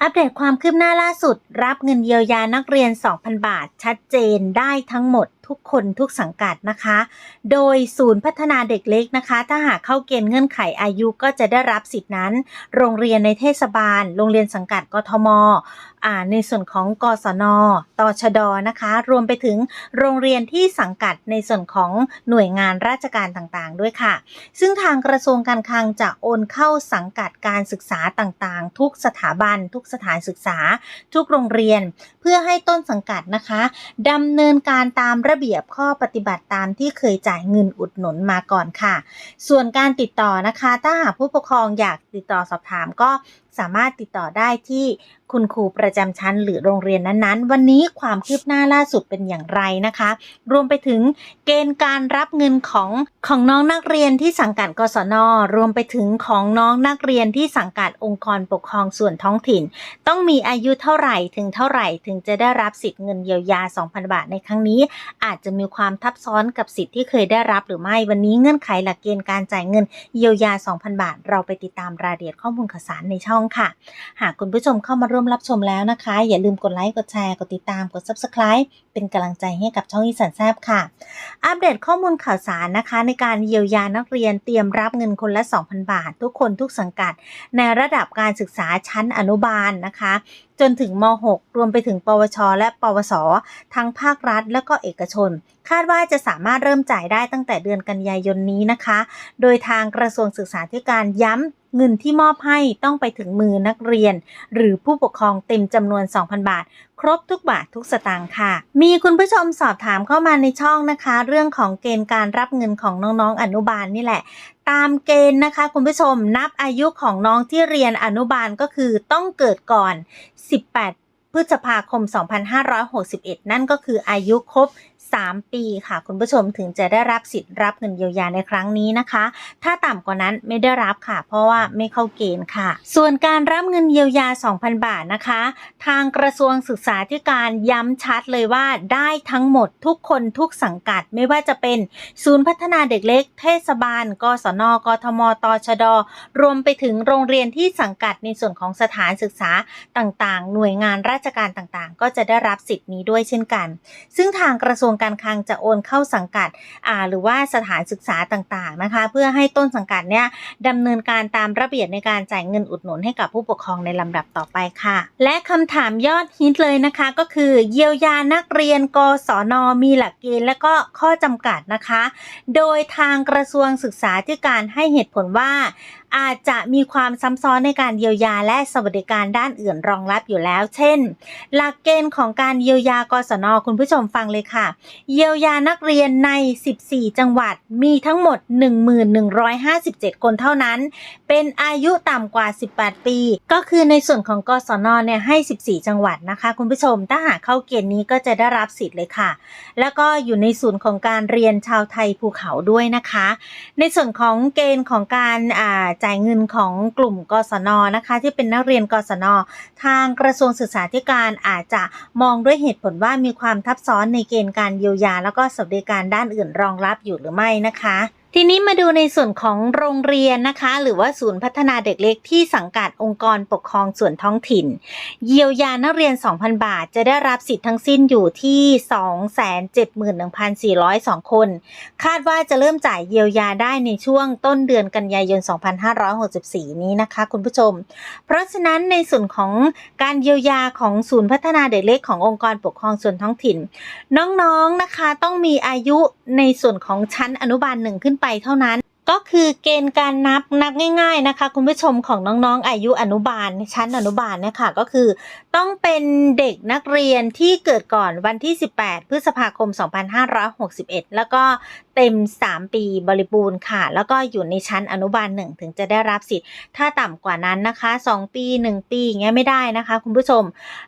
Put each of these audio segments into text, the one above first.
อัปเดตความคืบหน้าล่าสุด รับเงินเยียวยานักเรียน 2,000 บาท ชัดเจนได้ทั้งหมด ทุกคนทุกสังกัดนะคะ โดยศูนย์พัฒนาเด็กเล็กนะคะ ถ้าหากเข้าเกณฑ์เงื่อนไขอายุก็จะได้รับสิทธินั้น โรงเรียนในเทศบาล โรงเรียนสังกัดกทมในส่วนของกศนตชดนะคะ รวมไปถึงโรงเรียนที่สังกัดในส่วนของหน่วยงานราชการต่างๆ ด้วยค่ะ ซึ่งทางกระทรวงการคลังจะโอนเข้าสังกัดการศึกษาต่างๆ ทุกสถาบัน ทุกสถานศึกษา ทุกโรงเรียน เพื่อให้ต้นสังกัดนะคะดำเนินการตามระระเบียบข้อปฏิบัติตามที่เคยจ่ายเงินอุดหนุนมาก่อนค่ะ ส่วนการติดต่อนะคะ ถ้าหากผู้ปกครองอยากติดต่อสอบถามก็ สามารถติดต่อได้ที่คุณครูประจำชั้นหรือโรงเรียนนั้นๆ วันนี้ความคืบหน้าล่าสุดเป็นอย่างไรนะคะ รวมไปถึงเกณฑ์การรับเงินของของน้องนักเรียนที่สังกัดกศน รวมไปถึงของน้องนักเรียนที่สังกัดองค์กรปกครองส่วนท้องถิ่น ต้องมีอายุเท่าไหร่ถึงเท่าไหร่ถึงจะได้รับสิทธิ์เงินเยียวยา 2,000 บาทในครั้งนี้ อาจจะมีความทับซ้อนกับสิทธิ์ที่เคยได้รับหรือไม่วันนี้เงื่อนไขหลักเกณฑ์การจ่ายเงินเยียวยา 2,000 บาท เราไปติดตามรายละเอียดข้อมูลข่าวสารในช่องค่ะ หากคุณผู้ชมเข้ามาร่วมรับชมแล้วนะคะ อย่าลืมกดไลค์กดแชร์กดติดตามกด Subscribe เป็นกำลังใจให้กับช่องอีสันแซบค่ะ อัปเดตข้อมูลข่าวสารนะคะ ในการเยียวยานักเรียนเตรียมรับเงินคนละ 2,000 บาท ทุกคนทุกสังกัด ในระดับการศึกษาชั้นอนุบาลนะคะจนถึงม .6 รวมไปถึง ปวช และ ปวส ทั้งภาครัฐและก็เอกชน คาดว่าจะสามารถเริ่มจ่ายได้ตั้งแต่เดือนกันยายนนี้นะคะ โดยทางกระทรวงศึกษาธิการย้ำเงินที่มอบให้ต้องไปถึงมือนักเรียน หรือผู้ปกครองเต็มจำนวน 2,000 บาท รบทุกบาททุกสตางค์ค่ะ มีคุณผู้ชมสอบถามเข้ามาในช่องนะคะ เรื่องของเกณฑ์การรับเงินของน้องๆอนุบาลนี่แหละ ตามเกณฑ์นะคะ คุณผู้ชมนับอายุของน้องที่เรียนอนุบาลก็คือต้องเกิดก่อน 18 พฤษภาคม 2561 นั่นก็คืออายุครบ 3 ปีค่ะ คุณผู้ชมถึงจะได้รับสิทธิ์รับเงินเยียวยาในครั้งนี้นะคะ ถ้าต่ำกว่านั้นไม่ได้รับค่ะ เพราะว่าไม่เข้าเกณฑ์ค่ะ ส่วนการรับเงินเยียวยา 2,000 บาทนะคะ ทางกระทรวงศึกษาธิการย้ำชัดเลยว่าได้ทั้งหมดทุกคนทุกสังกัดไม่ว่าจะเป็นศูนย์พัฒนาเด็กเล็ก เทศบาลกศนกทมตชด รวมไปถึงโรงเรียนที่สังกัดในส่วนของสถานศึกษาต่างๆ หน่วยงานราชการต่างๆ ก็จะได้รับสิทธิ์นี้ด้วยเช่นกัน ซึ่งทางกระทรวงการคลังจะโอนเข้าสังกัดหรือว่าสถานศึกษาต่างๆนะคะ เพื่อให้ต้นสังกัดเนี่ยดำเนินการตามระเบียบในการจ่ายเงินอุดหนุนให้กับผู้ปกครองในลำดับต่อไปค่ะ และคำถามยอดฮิตเลยนะคะก็คือเยียวยานักเรียนกศนมีหลักเกณฑ์และก็ข้อจำกัดนะคะ โดยทางกระทรวงศึกษาธิการให้เหตุผลว่า อาจจะมีความซ้ำซ้อนในการเยียวยาและสวัสดิการด้านอื่นรองรับอยู่แล้ว เช่น หลักเกณฑ์ของการเยียวยากศนคุณผู้ชมฟังเลยค่ะ เยียวยานักเรียนใน 14 จังหวัดมีทั้งหมด1157 คนเท่านั้น เป็นอายุต่ำกว่า 18 ปี ก็คือในส่วนของกศนเนี่ยให้ 14 จังหวัดนะคะ คุณผู้ชมถ้าหากเข้าเกณฑ์นี้ก็จะได้รับสิทธิ์เลยค่ะ แล้วก็อยู่ในศูนย์ของการเรียนชาวไทยภูเขาด้วยนะคะ ในส่วนของเกณฑ์ของการอ่าจ่ายเงินของกลุ่มกศนนะคะ ที่เป็นนักเรียนกศน ทางกระทรวงศึกษาธิการอาจจะมองด้วยเหตุผลว่ามีความทับซ้อนในเกณฑ์การเยียวยา แล้วก็สวัสดิการด้านอื่นรองรับอยู่หรือไม่นะคะ ทีนี้มาดูในส่วนของโรงเรียนนะคะ หรือว่าศูนย์พัฒนาเด็กเล็กที่สังกัดองค์กรปกครองส่วนท้องถิ่น เยียวยานักเรียน 2,000 บาท จะได้รับสิทธิ์ทั้งสิ้นอยู่ที่ 271,402 คน คาดว่าจะเริ่มจ่ายเยียวยาได้ในช่วงต้นเดือนกันยายน 2564 นี้นะคะ คุณผู้ชม เพราะฉะนั้นในส่วนของการเยียวยาของศูนย์พัฒนาเด็กเล็กขององค์กรปกครองส่วนท้องถิ่น น้องๆนะคะต้องมีอายุในส่วนของชั้นอนุบาลหนึ่งขึ้นไปไปเท่านั้น ก็คือเกณฑ์การนับนับง่ายๆนะคะ คุณผู้ชมของน้องๆ อายุอนุบาล ชั้นอนุบาลเนี่ยค่ะก็คือ ต้องเป็นเด็กนักเรียนที่เกิดก่อนวันที่ 18 พฤษภาคม 2561 แล้วก็เต็ม 3 ปีบริบูรณ์ค่ะ แล้วก็อยู่ในชั้นอนุบาลหนึ่งถึงจะได้รับสิทธิ์ ถ้าต่ำกว่านั้นนะคะ 2 ปี 1 ปีอย่างเงี้ยไม่ได้นะคะ คุณผู้ชม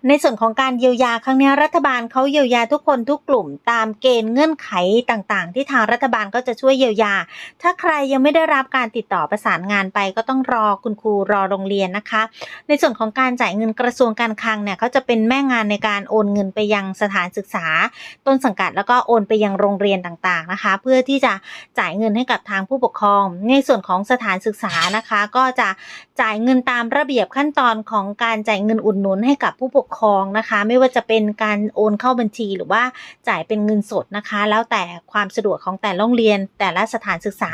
ในส่วนของการเยียวยาครั้งนี้รัฐบาลเขาเยียวยาทุกคนทุกกลุ่ม ตามเกณฑ์เงื่อนไขต่างๆ ที่ทางรัฐบาลก็จะช่วยเยียวยา ถ้าใครยังไม่ได้รับการติดต่อประสานงานไป ก็ต้องรอคุณครูรอโรงเรียนนะคะ ในส่วนของการจ่ายเงินกระทรวงการคลังเนี่ยเขาจะเป็นแม่งานในการโอนเงินไปยังสถานศึกษา ต้นสังกัดแล้วก็โอนไปยังโรงเรียนต่างๆนะคะ เพื่อที่จะจ่ายเงินให้กับทางผู้ปกครอง ในส่วนของสถานศึกษานะคะ ก็จะจ่ายเงินตามระเบียบขั้นตอนของการจ่ายเงินอุดหนุนให้กับผู้ปกครองนะคะ ไม่ว่าจะเป็นการโอนเข้าบัญชีหรือว่าจ่ายเป็นเงินสดนะคะ แล้วแต่ความสะดวกของแต่ละโรงเรียนแต่ละสถานศึกษา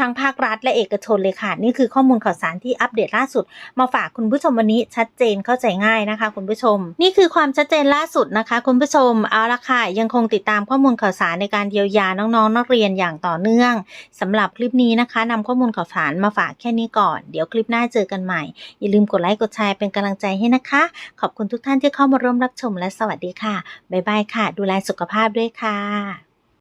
ทางภาครัฐและเอกชนเลยค่ะ นี่คือข้อมูลข่าวสารที่อัปเดตล่าสุด มาฝากคุณผู้ชมวันนี้ชัดเจนเข้าใจง่ายนะคะ คุณผู้ชม นี่คือความชัดเจนล่าสุดนะคะ คุณผู้ชมเอาละค่ะยังคงติดตามข้อมูลข่าวสารในการเยียวยาน้องๆนักเรียนอย่างต่อเนื่องสำหรับคลิปนี้นะคะนำข้อมูลข่าวสารมาฝากแค่นี้ก่อนเดี๋ยวคลิปหน้าเจอกันใหม่ อย่าลืมกดไลค์กดแชร์เป็นกำลังใจให้นะคะ ขอบคุณทุกท่านที่เข้ามาร่วมรับชมและสวัสดีค่ะบ๊ายบายค่ะ ดูแลสุขภาพด้วยค่ะ